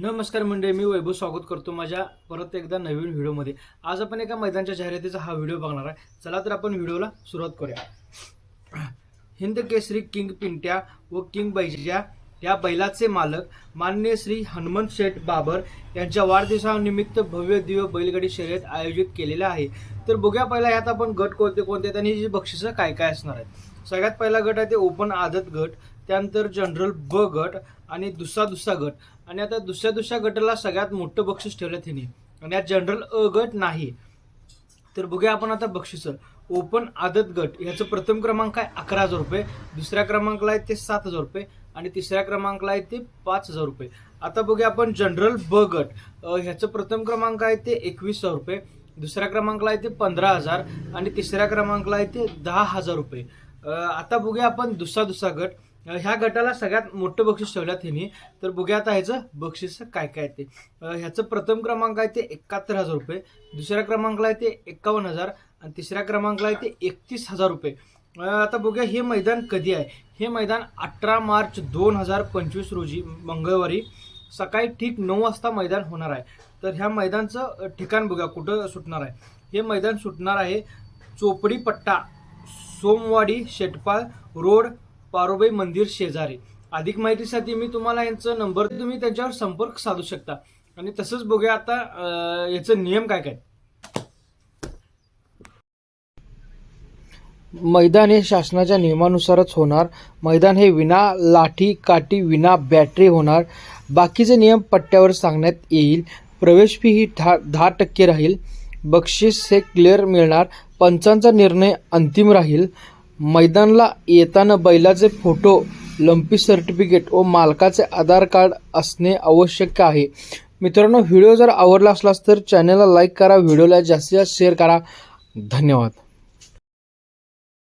नमस्कार मंडळी मी वैभव स्वागत करतो माझ्या परत एकदा नवीन व्हिडिओमध्ये. आज आपण एका मैदानच्या जाहिरातीचा हा व्हिडिओ बघणार आहे. चला तर आपण व्हिडिओला सुरुवात करूया. हिंद केसरी किंग पिंट्या व किंग बैजा या बैलाचे मालक मान्य श्री हनुमंत शेठ बाबर यांच्या वाढदिवसानिमित्त भव्य दिव्य बैलगाडी शर्यत आयोजित केलेलं आहे. तर बघूया पहिला यात आपण गट कोणते कोणते त्यांनी आणि जी बक्षिसं काय काय असणार आहेत. सगळ्यात पहिला गट आहे ते ओपन आदत गट त्यानंतर जनरल ब गट आणि दुसरा दुसरा गट. आणि आता दुसऱ्या दुसऱ्या गटाला सगळ्यात मोठं बक्षीस ठेवलं त्यांनी आणि यात जनरल अ गट नाही तर बघूया आपण आता बक्षीस. ओपन आदत गट ह्याचं प्रथम क्रमांक आहे अकरा हजार रुपये. दुसऱ्या क्रमांकाला आहे ते सात हजार रुपये. आणि तिसऱ्या क्रमांकाला आहे ते पाच हजार रुपये. आता बघूया आपण जनरल ब गट. ह्याचं प्रथम क्रमांक आहे ते एकवीस हजार रुपये. दुसऱ्या क्रमांकाला आहे ते पंधरा हजार. आणि तिसऱ्या क्रमांकाला आहे ते दहा हजार रुपये. आता बघूया आपण दुसरा दुसरा गट. ह्या गटाला सगळ्यात मोठं बक्षीस ठेवल्यात ह्यांनी तर बघूया आता ह्याचं बक्षीस काय काय ते. ह्याचं प्रथम क्रमांक आहे ते एकाहत्तर हजार रुपये. दुसऱ्या क्रमांकाला आहे ते एक्कावन्न हजार. आणि तिसऱ्या क्रमांकाला आहे ते एकतीस हजार रुपये. आता बघूया हे मैदान कधी आहे. हे मैदान अठरा मार्च दोन हजार पंचवीस रोजी मंगळवारी सकाळी ठीक नऊ वाजता मैदान होणार आहे. तर ह्या मैदानचं ठिकाण बघा कुठं सुटणार आहे. हे मैदान सुटणार आहे चोपडी पट्टा सोमवाडी शेटपाळ रोड पारोबाई मंदिर शेजारी. अधिक माहितीसाठी मी तुम्हाला यांचा नंबर तुम्ही त्यांच्यावर संपर्क साधू शकता. आणि तसंच बघूया आता अं, याचं नियम काय काय? मैदान हे शासनाच्या नियमानुसारच होणार. मैदान हे विना लाठी काठी विना बॅटरी होणार. बाकीचे नियम पट्ट्यावर सांगण्यात येईल. प्रवेश फी ही दहा दहा टक्के राहील. बक्षीस हे क्लिअर मिळणार. पंचांचा निर्णय अंतिम राहील. मैदानला येताना बैलाचे फोटो लंपी सर्टिफिकेट व मालकाचे आधार कार्ड असणे आवश्यक आहे. मित्रांनो व्हिडिओ जर आवडला असलास तर चॅनलला लाईक करा व्हिडिओला जास्तीत जास्त शेअर करा. धन्यवाद.